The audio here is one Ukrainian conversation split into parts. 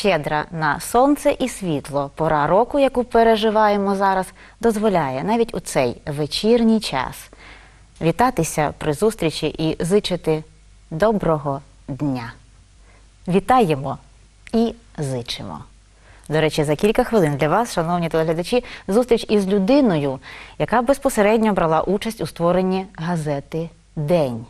Щедра на сонце і світло, пора року, яку переживаємо зараз, дозволяє навіть у цей вечірній час вітатися при зустрічі і зичити доброго дня. Вітаємо і зичимо. До речі, за кілька хвилин для вас, шановні телеглядачі, зустріч із людиною, яка безпосередньо брала участь у створенні газети День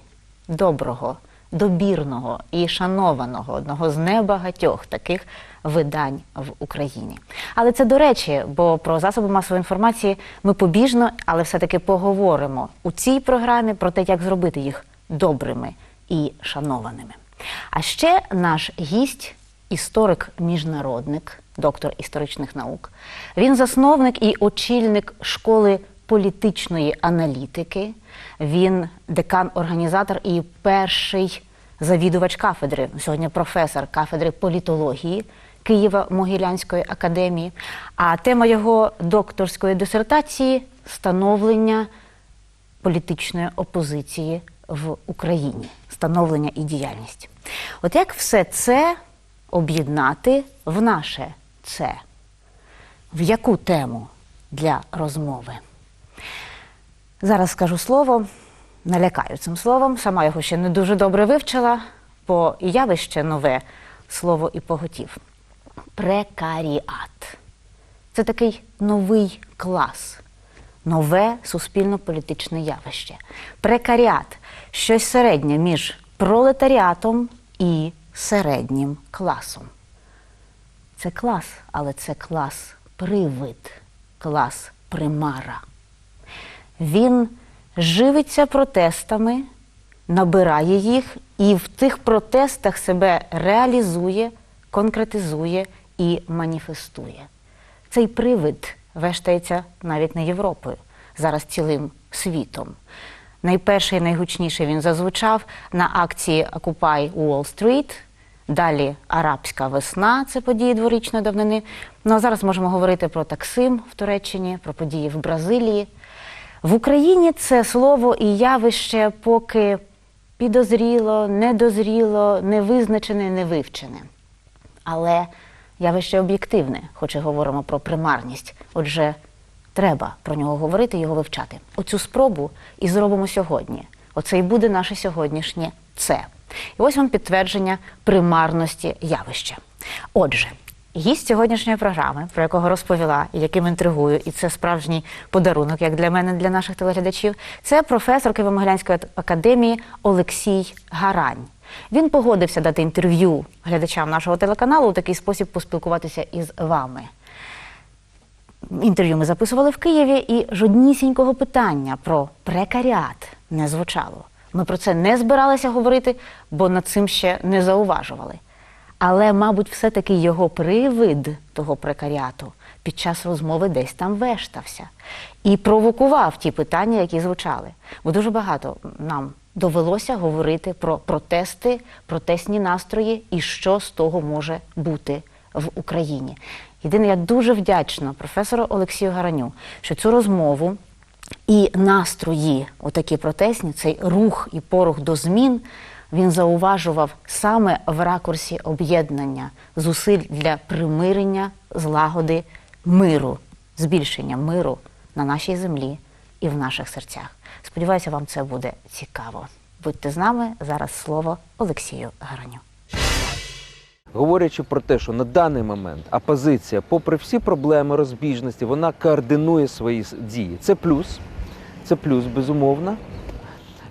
доброго, добірного і шанованого одного з небагатьох таких видань в Україні. Але це до речі, бо про засоби масової інформації ми побіжно, але все-таки поговоримо у цій програмі про те, як зробити їх добрими і шанованими. А ще наш гість історик-міжнародник, доктор історичних наук. Він засновник і очільник школи політичної аналітики. Він декан-організатор і перший завідувач кафедри, сьогодні професор кафедри політології Києво-Могилянської академії. А тема його докторської дисертації становлення політичної опозиції в Україні, становлення і діяльність. От як все це об'єднати в наше це? В яку тему для розмови? Зараз скажу слово, налякаю цим словом, сама його ще не дуже добре вивчила, бо явище нове слово і поготів. Прекаріат. Це такий новий клас, нове суспільно-політичне явище. Прекаріат щось середнє між пролетаріатом і середнім класом. Це клас, але це клас привид, клас примара. Він живиться протестами, набирає їх і в тих протестах себе реалізує, конкретизує і маніфестує. Цей привид вештається навіть не Європою, зараз цілим світом. Найперший і найгучніший він зазвучав на акції Wall Street, далі Арабська весна, це події дворічної давнини. Ну а зараз можемо говорити про Таксим в Туреччині, про події в Бразилії. В Україні це слово і явище поки підозріло, недозріло, невизначене, невивчене. Але явище об'єктивне, хоч і говоримо про примарність. Отже, треба про нього говорити його вивчати. Оцю спробу і зробимо сьогодні. Оце і буде наше сьогоднішнє це. І ось вам підтвердження примарності явища. Отже, гість сьогоднішньої програми, про якого розповіла і яким інтригую, і це справжній подарунок, як для мене, для наших телеглядачів, це професор Києво-Могилянської академії Олексій Гарань. Він погодився дати інтерв'ю глядачам нашого телеканалу у такий спосіб поспілкуватися із вами. Інтерв'ю ми записували в Києві, і жоднісінького питання про прекаріат не звучало. Ми про це не збиралися говорити, бо над цим ще не зауважували. Але, мабуть, все-таки його привид того прекаріату під час розмови десь там вештався і провокував ті питання, які звучали. Бо дуже багато нам довелося говорити про протести, протестні настрої і що з того може бути в Україні. Єдине, я дуже вдячна професору Олексію Гараню, що цю розмову і настрої, отакі протестні, цей рух і порух до змін, він зауважував саме в ракурсі об'єднання зусиль для примирення, злагоди, миру, збільшення миру на нашій землі і в наших серцях. Сподіваюся, вам це буде цікаво. Будьте з нами зараз слово Олексію Гараню. Говорячи про те, що на даний момент опозиція, попри всі проблеми розбіжності, вона координує свої дії. Це плюс, це плюс, безумовно.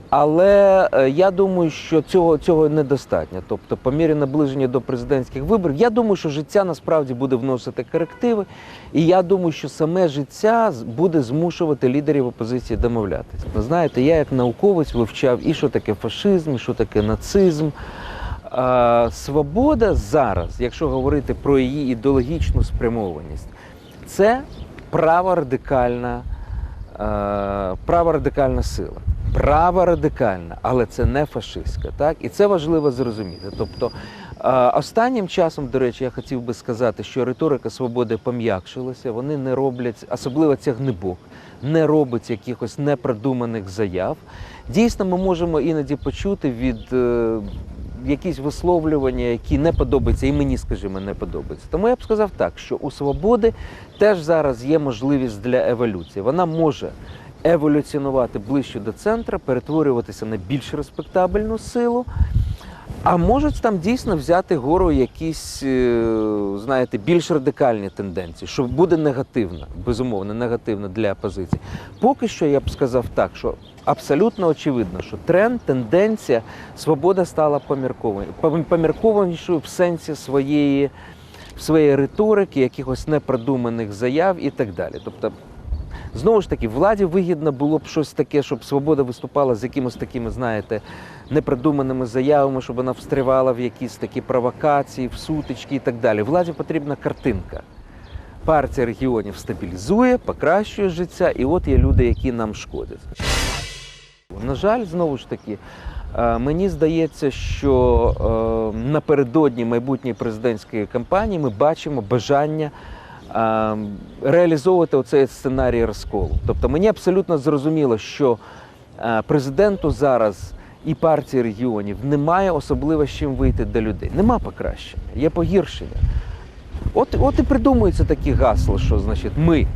Але е, я думаю, що цього, цього недостатньо. Тобто, по мірі наближення до президентських виборів, я думаю, що життя насправді буде вносити корективи, і я думаю, що саме життя буде змушувати лідерів опозиції домовлятися. Ви знаєте, я як науковець вивчав і що таке фашизм, і що таке нацизм. А, свобода зараз, якщо говорити про її ідеологічну спрямованість, це праворадикальна, е, праворадикальна сила. Праворадикальна, але це не фашистська. Так? І це важливо зрозуміти. Тобто, е, останнім часом, до речі, я хотів би сказати, що риторика свободи пом'якшилася, вони не роблять, особливо цягнебок, не робить якихось непродуманих заяв. Дійсно, ми можемо іноді почути від е, якісь висловлювання, які не подобаються, і мені, скажімо, не подобаються. Тому я б сказав так, що у свободи теж зараз є можливість для еволюції. Вона може еволюціонувати ближче до центра, перетворюватися на більш респектабельну силу. А можуть там дійсно взяти гору якісь, е, знаєте, більш радикальні тенденції, що буде негативно, безумовно, негативно для опозиції. Поки що я б сказав так, що абсолютно очевидно, що тренд, тенденція, свобода стала поміркованішою в сенсі своєї, своєї риторики, якихось непродуманих заяв і так далі. Тобто, Знову ж таки, владі вигідно було б щось таке, щоб свобода виступала з якимось такими, знаєте, непродуманими заявами, щоб вона встрівала в якісь такі провокації, в сутички і так далі. Владі потрібна картинка. Партія регіонів стабілізує, покращує життя, і от є люди, які нам шкодять. На жаль, знову ж таки, е, мені здається, що е, напередодні майбутньої президентської кампанії ми бачимо бажання реалізовувати оцей сценарій розколу. Тобто мені абсолютно зрозуміло, що е, президенту зараз і партії регіонів немає особливо з чим вийти до людей. Нема покращення, є погіршення. От, от і придумуються такі гасла, що значить ми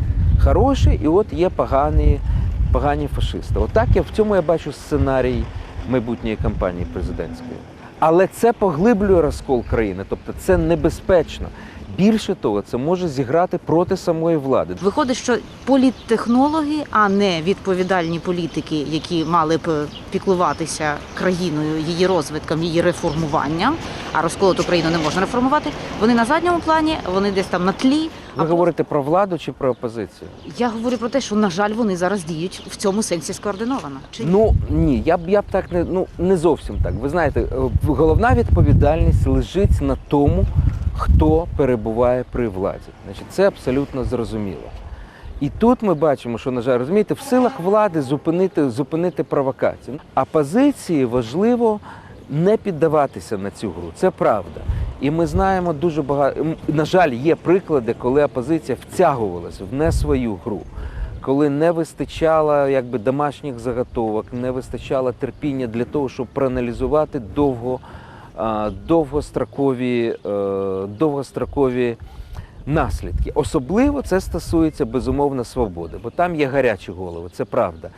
хороші, і от є погані, погані фашисти. Отак я в цьому я бачу сценарій майбутньої кампанії президентської. Але це поглиблює розкол країни, тобто це небезпечно. Більше того, це може зіграти проти самої влади. Виходить, що політтехнологи, а не відповідальні політики, які мали б піклуватися країною, її розвитком, її реформуванням, а розколоту країну не можна реформувати. Вони на задньому плані, вони десь там на тлі. Ви А говорите про владу чи про опозицію? я говорю про те, що на жаль, вони зараз діють в цьому сенсі скоординовано. Чи? Ну ні, я б я б так не ну не зовсім так. Ви знаєте, е, головна відповідальність лежить на тому, хто перебуває при владі. Значить, це абсолютно зрозуміло. І тут ми бачимо, що на жаль, розумієте, в силах влади зупинити, зупинити провокацію. А позиції важливо не піддаватися на цю гру. Це правда. І ми знаємо дуже багато. На жаль, є приклади, коли опозиція втягувалася в не свою гру коли не вистачало якби домашніх заготовок, не вистачало терпіння для того, щоб проаналізувати довго, довгострокові, е, довгострокові наслідки. Особливо це стосується безумовно свободи, бо там є гарячі голови, це правда.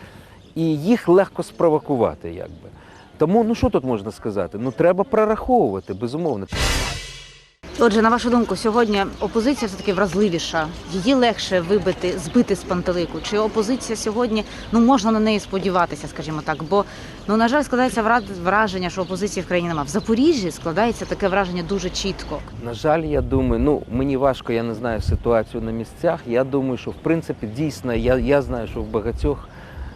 І їх легко спровокувати, якби. Тому ну що тут можна сказати? Ну треба прораховувати, безумовно. Отже, на вашу думку, сьогодні опозиція все таки вразливіша. Її легше вибити, збити з пантелику. Чи опозиція сьогодні ну можна на неї сподіватися, скажімо так? Бо ну на жаль, складається враження, що опозиції в країні немає. В Запоріжжі складається таке враження дуже чітко. На жаль, я думаю, ну мені важко, я не знаю ситуацію на місцях. Я думаю, що в принципі дійсно я, я знаю, що в багатьох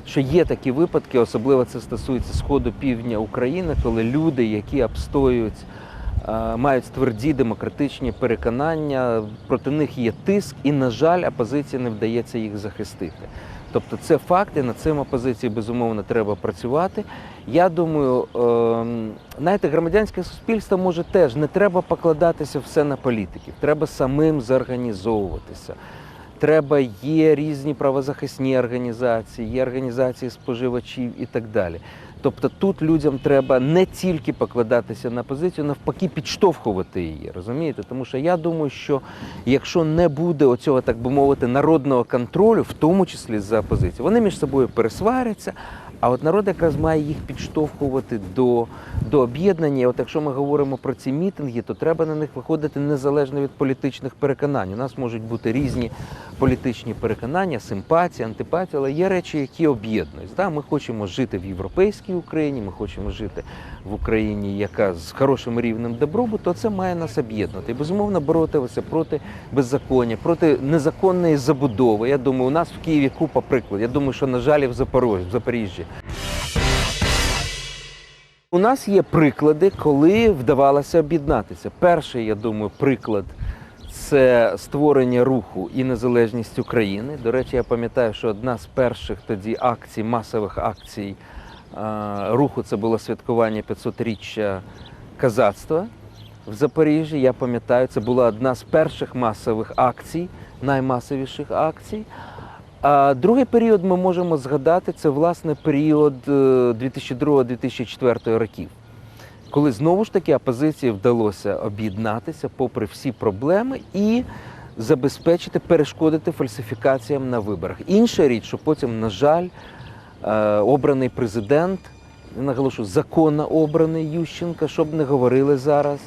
що є такі випадки, особливо це стосується сходу півдня України, коли люди, які обстоюють, мають тверді демократичні переконання, проти них є тиск, і, на жаль, опозиції не вдається їх захистити. Тобто це факти, над цим опозиції безумовно треба працювати. Я думаю, ем, знаєте, громадянське суспільство може теж не треба покладатися все на політиків, треба самим зорганізовуватися. Треба є різні правозахисні організації, є організації споживачів і так далі. Тобто тут людям треба не тільки покладатися на позицію, навпаки, підштовхувати її. Розумієте? Тому що я думаю, що якщо не буде оцього, так би мовити, народного контролю, в тому числі за позицію, вони між собою пересваряться. А от народ якраз має їх підштовхувати до, до об'єднання. От якщо ми говоримо про ці мітинги, то треба на них виходити незалежно від політичних переконань. У нас можуть бути різні політичні переконання, симпатії, антипатії, але є речі, які об'єднують. Ми хочемо жити в європейській Україні, ми хочемо жити в Україні, яка з хорошим рівнем добробуту, то це має нас об'єднувати. І безумовно боротися проти беззаконня, проти незаконної забудови. Я думаю, у нас в Києві купа прикладів. Я думаю, що на жаль, в Запорожжі, в Запоріжжі. У нас є приклади, коли вдавалося об'єднатися. Перший, я думаю, приклад це створення руху і незалежність України. До речі, я пам'ятаю, що одна з перших тоді акцій, масових акцій руху це було святкування 500-річчя казацтва в Запоріжжі. Я пам'ятаю, це була одна з перших масових акцій, наймасовіших акцій. А другий період ми можемо згадати це власне період е, 2002-2004 років. коли знову ж таки опозиції вдалося об'єднатися попри всі проблеми і забезпечити, перешкодити фальсифікаціям на виборах. Інша річ, що потім, на жаль, е, обраний президент, наголошу, законно обраний Ющенка, щоб не говорили зараз.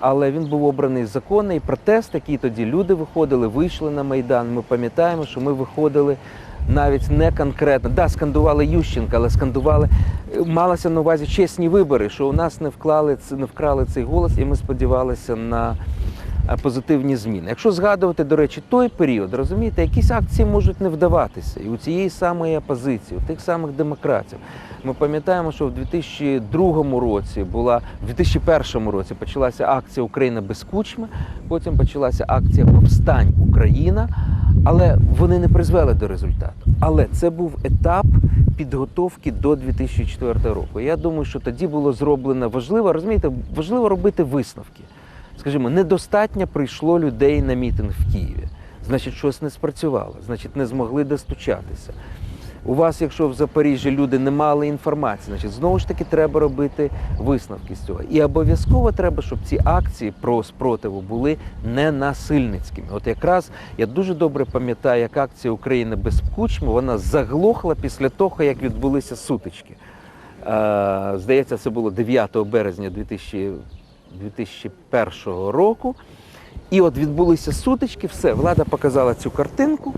Але він був обраний законний протест, який тоді люди виходили, вийшли на Майдан. Ми пам'ятаємо, що ми виходили навіть не конкретно. Да, скандували Ющенка, але скандували, малося на увазі чесні вибори, що у нас не вклали не вкрали цей голос, і ми сподівалися на позитивні зміни. Якщо згадувати, до речі, той період, розумієте, якісь акції можуть не вдаватися. І у цієї самої опозиції, у тих самих демократів. Ми пам'ятаємо, що в 2002 році була, в 2001 році почалася акція Україна без кучми, потім почалася акція Повстань Україна, але вони не призвели до результату. Але це був етап підготовки до 2004 року. Я думаю, що тоді було зроблено важливо, розумієте, важливо робити висновки. Скажімо, недостатньо прийшло людей на мітинг в Києві. Значить, щось не спрацювало, значить, не змогли достучатися. У вас, якщо в Запоріжжі люди не мали інформації, значить знову ж таки треба робити висновки з цього. І обов'язково треба, щоб ці акції про спротиву були не насильницькими. От якраз я дуже добре пам'ятаю, як акція України без кучми вона заглохла після того, як відбулися сутички. Е, Здається, це було 9 березня 2000, 2001 року. І от відбулися сутички, все, влада показала цю картинку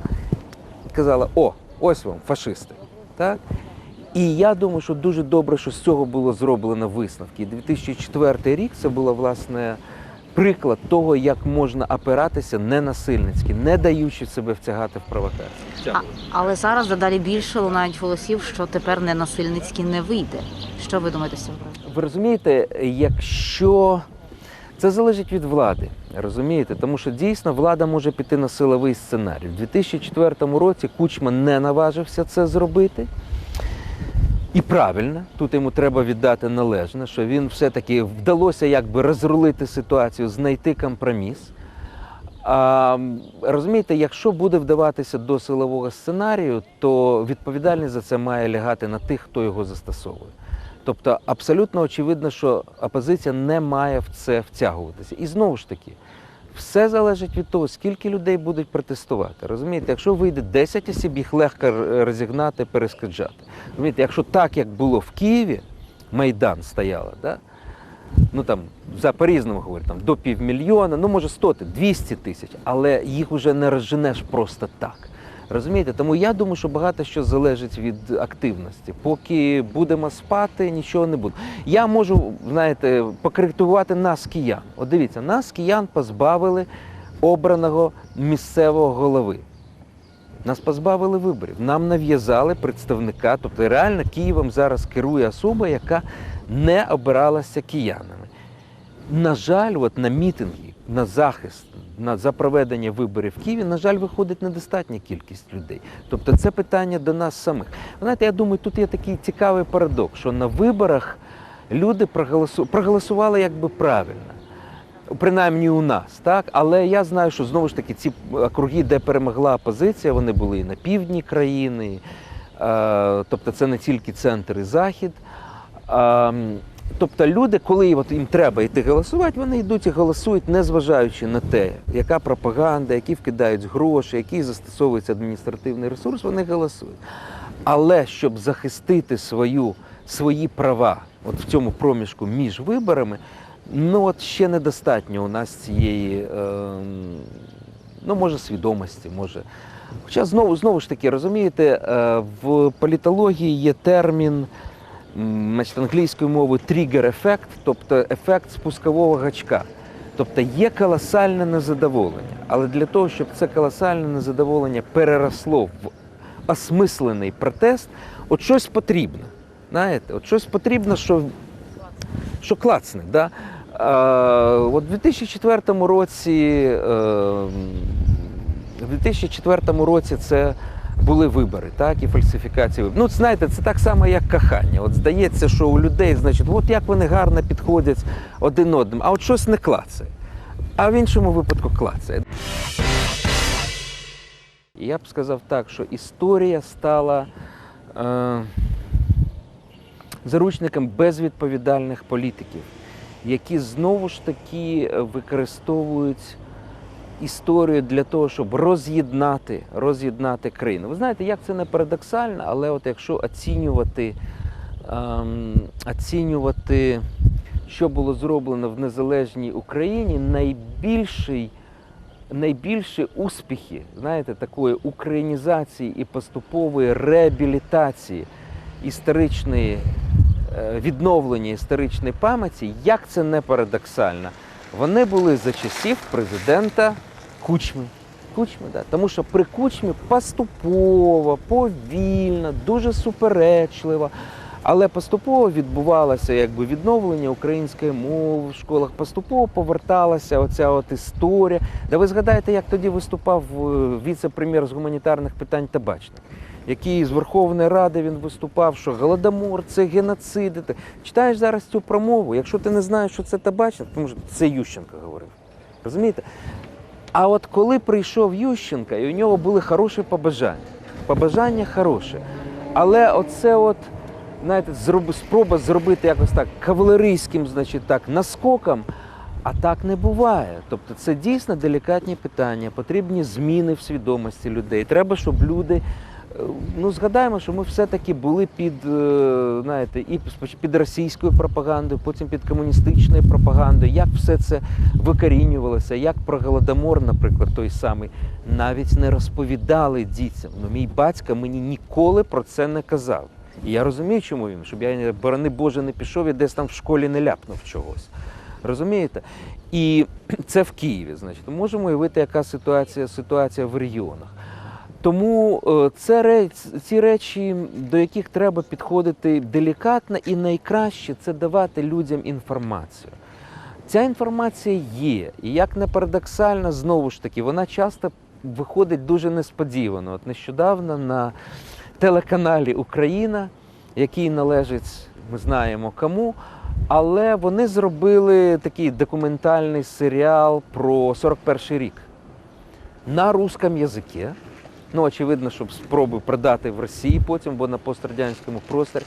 казала: о, ось вам, фашисти. Так? І я думаю, що дуже добре, що з цього було зроблено висновки. 2004 рік це була власне приклад того, як можна опиратися ненасильницьки, не даючи себе втягати в провокації. А, але зараз дедалі більше лунають голосів, що тепер ненасильницьки не вийде. Що ви думаєте з цього? Ви розумієте, якщо це залежить від влади, розумієте, тому що дійсно влада може піти на силовий сценарій. У 2004 році Кучма не наважився це зробити. І правильно, тут йому треба віддати належне, що він все-таки вдалося якби розрулити ситуацію, знайти компроміс. А, розумієте, якщо буде вдаватися до силового сценарію, то відповідальність за це має лягати на тих, хто його застосовує. Тобто абсолютно очевидно, що опозиція не має в це втягуватися. І знову ж таки, все залежить від того, скільки людей будуть протестувати. Розумієте, якщо вийде 10 осіб, їх легко розігнати, перескаджати. Розумієте, якщо так, як було в Києві, Майдан стояло, да? ну там за по-різному говорять, там до півмільйона, ну може 100, 200 тисяч, але їх вже не розженеш просто так. Розумієте? Тому я думаю, що багато що залежить від активності. Поки будемо спати, нічого не буде. Я можу, знаєте, покритикувати нас киян. От дивіться, нас киян позбавили обраного місцевого голови. Нас позбавили виборів. Нам нав'язали представника. Тобто реально Києвом зараз керує особа, яка не обиралася киянами. На жаль, от на мітинги, на захист, на за проведення виборів в Києві, на жаль, виходить недостатня кількість людей. Тобто це питання до нас самих. Знаєте, я думаю, тут є такий цікавий парадокс, що на виборах люди проголосу... проголосували якби правильно. Принаймні у нас, так але я знаю, що знову ж таки ці округи, де перемогла опозиція, вони були і на півдні країни, е, тобто це не тільки центр і захід. Тобто люди, коли їм треба йти голосувати, вони йдуть і голосують, незважаючи на те, яка пропаганда, які вкидають гроші, який застосовується адміністративний ресурс, вони голосують. Але щоб захистити свою, свої права от в цьому проміжку між виборами, ну от ще недостатньо у нас цієї, е, ну може, свідомості, може. Хоча знову, знову ж таки, розумієте, е, в політології є термін значить, англійською мовою тригер-ефект, тобто ефект спускового гачка. Тобто є колосальне незадоволення. Але для того, щоб це колосальне незадоволення переросло в осмислений протест, от щось потрібно. Знаєте, от щось потрібно, що, що клацне. Да? Е, от в 2004 році, е, в 2004 році це були вибори, так, і фальсифікації виборів. Ну, знаєте, це так само, як кохання. От здається, що у людей, значить, от як вони гарно підходять один одним, а от щось не клацає. А в іншому випадку клацає. Я б сказав так, що історія стала е, заручником безвідповідальних політиків, які знову ж таки е, використовують історію для того, щоб роз'єднати, роз'єднати країну. Ви знаєте, як це не парадоксально, але от якщо оцінювати, ем, оцінювати, що було зроблено в незалежній Україні, найбільший, найбільші успіхи, знаєте, такої українізації і поступової реабілітації історичної е, відновлення історичної пам'яті, як це не парадоксально, вони були за часів президента Кучми. Кучми, да. Тому що при Кучмі поступово, повільно, дуже суперечливо, але поступово відбувалося якби відновлення української мови в школах, поступово поверталася оця от історія. Да ви згадаєте, як тоді виступав е, віце-прем'єр з гуманітарних питань Табачник, який з Верховної Ради він виступав, що голодомор це геноциди. Читаєш зараз цю промову, якщо ти не знаєш, що це табачник, тому що це Ющенко говорив. Розумієте? А от коли прийшов Ющенко, і у нього були хороші побажання, побажання хороші. Але оце от, знаєте, спроба зробити якось так кавалерійським, значить так, наскоком, а так не буває. Тобто це дійсно делікатні питання, потрібні зміни в свідомості людей. Треба, щоб люди. Ну, згадаємо, що ми все-таки були під, е, знаєте, і під російською пропагандою, потім під комуністичною пропагандою. Як все це викорінювалося, як про голодомор, наприклад, той самий, навіть не розповідали дітям. Ну, мій батько мені ніколи про це не казав. І я розумію, чому він, щоб я, борони Боже, не пішов і десь там в школі не ляпнув чогось. Розумієте? І це в Києві, значить. Можемо уявити, яка ситуація, ситуація в регіонах. Тому е, це ці речі, до яких треба підходити делікатно, і найкраще це давати людям інформацію. Ця інформація є, і як не парадоксально, знову ж таки, вона часто виходить дуже несподівано. От нещодавно на телеканалі Україна, який належить, ми знаємо кому, але вони зробили такий документальний серіал про 41 рік на русском язикі. Ну, очевидно, щоб спроби продати в Росії потім, бо на пострадянському просторі.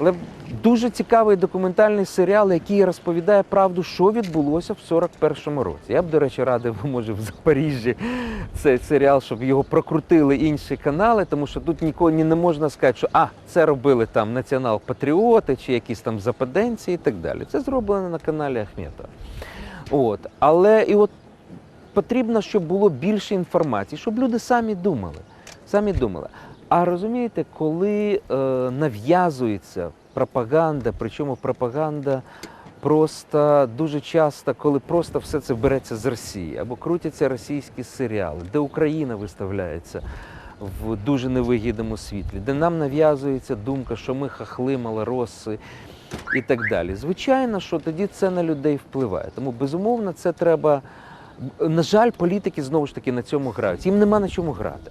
Але дуже цікавий документальний серіал, який розповідає правду, що відбулося в 41-му році. Я б, до речі, радив, може, в Запоріжжі цей серіал, щоб його прокрутили інші канали, тому що тут ніколи не можна сказати, що а, це робили там націонал-патріоти чи якісь там западенці і так далі. Це зроблено на каналі Ахметова. От. Але і от потрібно, щоб було більше інформації, щоб люди самі думали. Самі думали. А розумієте, коли е, нав'язується пропаганда, причому пропаганда просто дуже часто, коли просто все це береться з Росії, або крутяться російські серіали, де Україна виставляється в дуже невигідному світлі, де нам нав'язується думка, що ми хахли, малороси і так далі. Звичайно, що тоді це на людей впливає. Тому безумовно це треба. На жаль, політики знову ж таки на цьому грають. Їм нема на чому грати.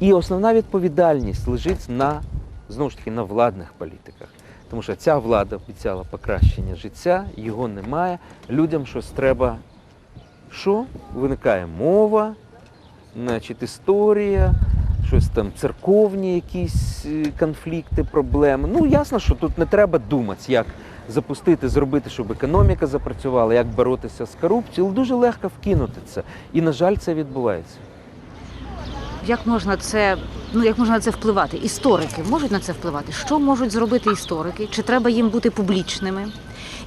І основна відповідальність лежить на знову ж таки на владних політиках. Тому що ця влада обіцяла покращення життя, його немає. Людям щось треба. Що? Виникає мова, значить, історія, щось там церковні якісь е, конфлікти, проблеми. Ну, ясно, що тут не треба думати, як запустити, зробити, щоб економіка запрацювала, як боротися з корупцією. Дуже легко вкинути це. І, на жаль, це відбувається. Як можна це, ну як можна на це впливати? Історики можуть на це впливати? Що можуть зробити історики? Чи треба їм бути публічними?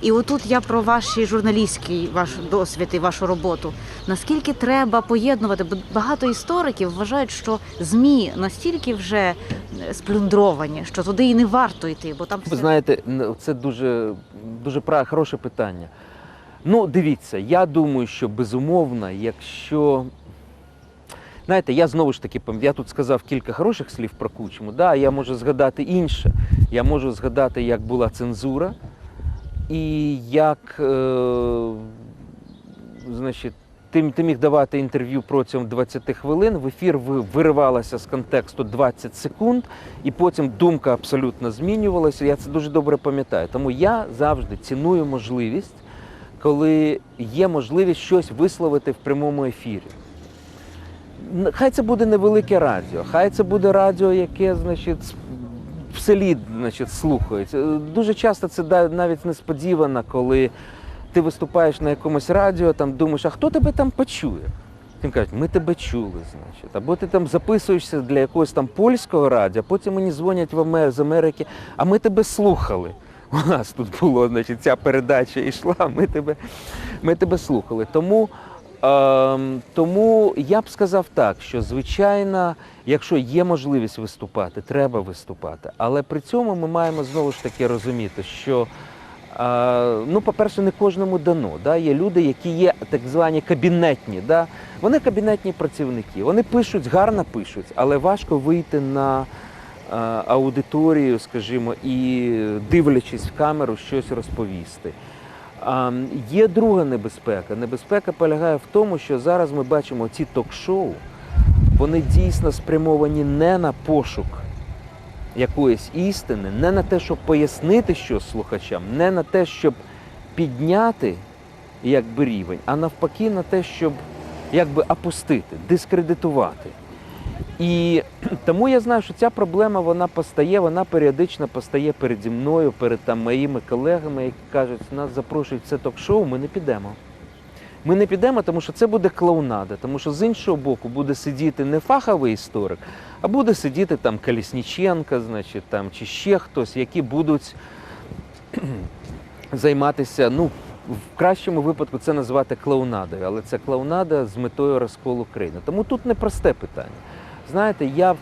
І отут я про ваші журналістський ваш досвід і вашу роботу. Наскільки треба поєднувати? Бо багато істориків вважають, що змі настільки вже сплюндровані, що туди і не варто йти, бо там Ви знаєте, це дуже, дуже пра- хороше питання. Ну, дивіться, я думаю, що безумовно, якщо. Знаєте, я знову ж таки я тут сказав кілька хороших слів про Кучму. Да, я можу згадати інше. Я можу згадати, як була цензура, і як е, значить, ти, ти міг давати інтерв'ю протягом 20 хвилин, в ефір ви- виривалося з контексту 20 секунд, і потім думка абсолютно змінювалася. Я це дуже добре пам'ятаю. Тому я завжди ціную можливість, коли є можливість щось висловити в прямому ефірі. Хай це буде невелике радіо, хай це буде радіо, яке, значить, в селі значить, слухають. Е, Дуже часто це навіть несподівано, коли ти виступаєш на якомусь радіо, там думаєш, а хто тебе там почує? Тим кажуть, ми тебе чули, значить. Або ти там записуєшся для якогось там польського радіо, потім мені дзвонять з Америки, а ми тебе слухали. У нас тут було, значить, ця передача йшла, ми тебе, ми тебе слухали. Тому, тому я б сказав так, що звичайно, якщо є можливість виступати, треба виступати. Але при цьому ми маємо знову ж таки розуміти, що а, ну, по-перше, не кожному дано. Да? Є люди, які є так звані кабінетні. Да? Вони кабінетні працівники. Вони пишуть, гарно пишуть, але важко вийти на а, аудиторію, скажімо, і дивлячись в камеру, щось розповісти. Є друга небезпека. Небезпека полягає в тому, що зараз ми бачимо ці ток-шоу, вони дійсно спрямовані не на пошук якоїсь істини, не на те, щоб пояснити щось слухачам, не на те, щоб підняти якби рівень, а навпаки на те, щоб якби опустити, дискредитувати. І тому я знаю, що ця проблема вона постає, вона періодично постає переді мною, перед там моїми колегами, які кажуть, нас запрошують це ток-шоу, ми не підемо. Ми не підемо, тому що це буде клоунада, тому що з іншого боку буде сидіти не фаховий історик, а буде сидіти там Калісніченка, значить, там, чи ще хтось, які будуть займатися, ну, в кращому випадку це назвати клоунадою, але це клоунада з метою розколу країни. Тому тут непросте питання. Знаєте, я,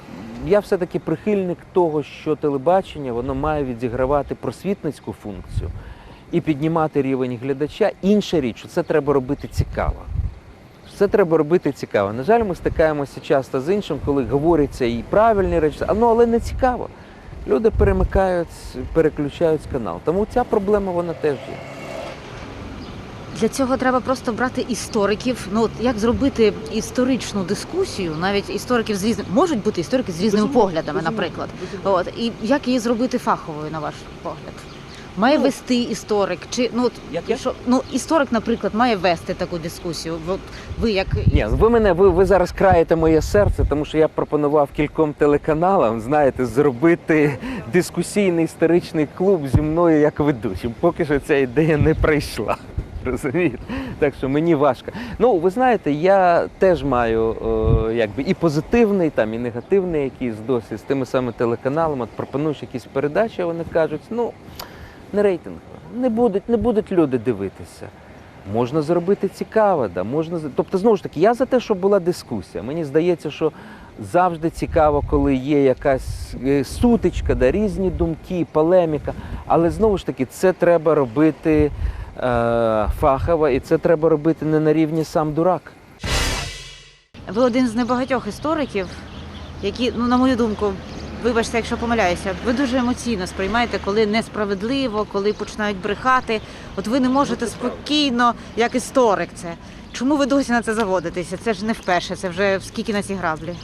я все-таки прихильник того, що телебачення воно має відігравати просвітницьку функцію і піднімати рівень глядача. Інша річ, що це треба робити цікаво. Це треба робити цікаво. На жаль, ми стикаємося часто з іншим, коли говоряться і правильні речі, ну але не цікаво. Люди перемикають, переключають канал. Тому ця проблема вона теж є. Для цього треба просто брати істориків. Ну от як зробити історичну дискусію, навіть істориків з різними можуть бути історики з різними Безумовно, поглядами, безумовно, наприклад. безумовно. От і як її зробити фаховою, на ваш погляд? Має Ну, вести історик, чи ну от, Як я? що ну історик, наприклад, має вести таку дискусію. От ви як Ні, ви мене ви, ви зараз краєте моє серце, тому що я пропонував кільком телеканалам, знаєте, зробити дискусійний історичний клуб зі мною як ведучим. Поки що ця ідея не прийшла. Розумієте? Так що мені важко. Ну, ви знаєте, я теж маю е, якби і позитивний, там, і негативний якийсь досвід з тими самими телеканалами. От пропонуєш якісь передачі, вони кажуть, ну, не рейтингово, не будуть, не будуть люди дивитися. Можна зробити цікаво, да, можна тобто, знову ж таки, я за те, щоб була дискусія. Мені здається, що завжди цікаво, коли є якась е, сутичка, да, різні думки, полеміка. Але знову ж таки, це треба робити е, фахово, і це треба робити не на рівні сам дурак. ви один з небагатьох істориків, які, ну на мою думку, вибачте, якщо помиляюся, ви дуже емоційно сприймаєте, коли несправедливо, коли починають брехати. От ви не можете спокійно, як історик, це. Чому ви досі на це заводитеся? Це ж не вперше, це вже скільки на ці граблі.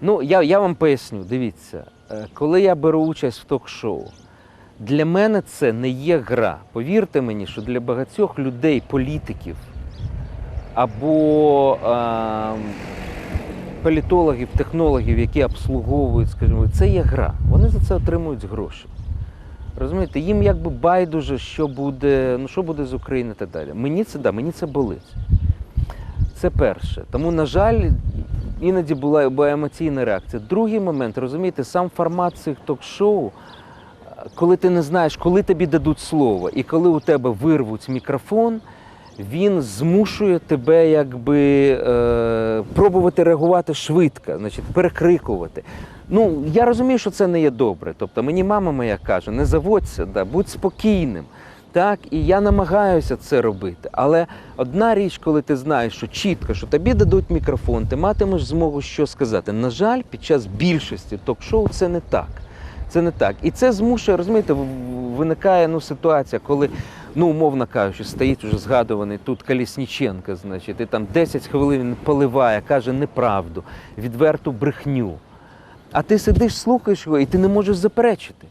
Ну, я, я вам поясню, дивіться, е, коли я беру участь в ток-шоу, для мене це не є гра. Повірте мені, що для багатьох людей, політиків або е, політологів, технологів, які обслуговують, скажімо, це є гра. Вони за це отримують гроші. Розумієте, їм якби байдуже, що буде, ну що буде з України і так далі. Мені це да, мені це болить. Це перше. Тому, на жаль, іноді була, емоційна реакція. Другий момент, розумієте, сам формат цих ток-шоу, коли ти не знаєш, коли тобі дадуть слово, і коли у тебе вирвуть мікрофон, він змушує тебе якби е, пробувати реагувати швидко, значить, перекрикувати. Ну, я розумію, що це не є добре. Тобто мені мама моя каже, не заводься, да, будь спокійним. Так, і я намагаюся це робити. Але одна річ, коли ти знаєш, що чітко, що тобі дадуть мікрофон, ти матимеш змогу що сказати. На жаль, під час більшості ток-шоу це не так. Це не так. І це змушує, розумієте, виникає ну, ситуація, коли, ну, умовно кажучи, стоїть вже згадуваний тут Калісніченка, значить, і там 10 хвилин він поливає, каже неправду, відверту брехню. А ти сидиш, слухаєш його, і ти не можеш заперечити.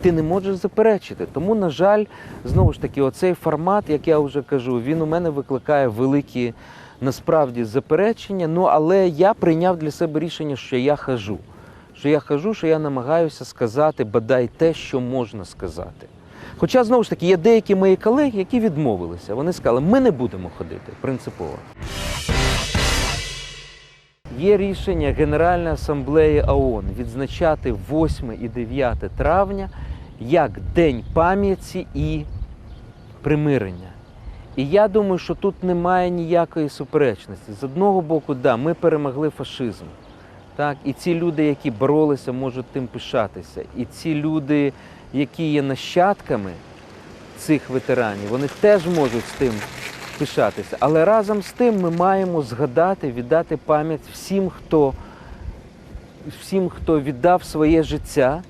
Ти не можеш заперечити. Тому, на жаль, знову ж таки, оцей формат, як я вже кажу, він у мене викликає великі насправді заперечення. Ну, але я прийняв для себе рішення, що я хожу. Що я кажу, що я намагаюся сказати бодай те, що можна сказати. Хоча, знову ж таки, є деякі мої колеги, які відмовилися. Вони сказали, ми не будемо ходити принципово. Є рішення Генеральної асамблеї ООН відзначати 8 і 9 травня як День пам'яті і примирення. І я думаю, що тут немає ніякої суперечності. З одного боку, да, ми перемогли фашизм. Так, і ці люди, які боролися, можуть тим пишатися. І ці люди, які є нащадками цих ветеранів, вони теж можуть з тим пишатися. Але разом з тим ми маємо згадати, віддати пам'ять всім, хто, всім, хто віддав своє життя.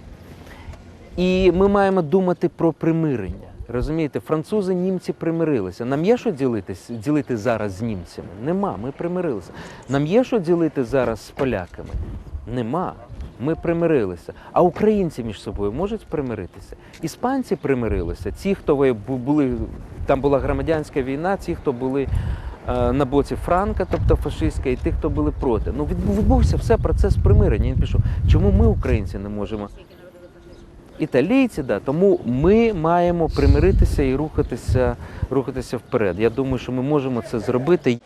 І ми маємо думати про примирення. Розумієте, французи, німці примирилися. Нам є що ділитись, ділити зараз з німцями? Нема, ми примирилися. Нам є що ділити зараз з поляками? Нема. Ми примирилися. А українці між собою можуть примиритися? Іспанці примирилися. Ті, хто ви були, там була громадянська війна, ті, хто були е, на боці Франка, тобто фашистська, і ті, хто були проти. Ну відбувся все процес примирення. Він пішов. Чому ми, українці, не можемо? Італійці, да. Тому ми маємо примиритися і рухатися, рухатися вперед. Я думаю, що ми можемо це зробити.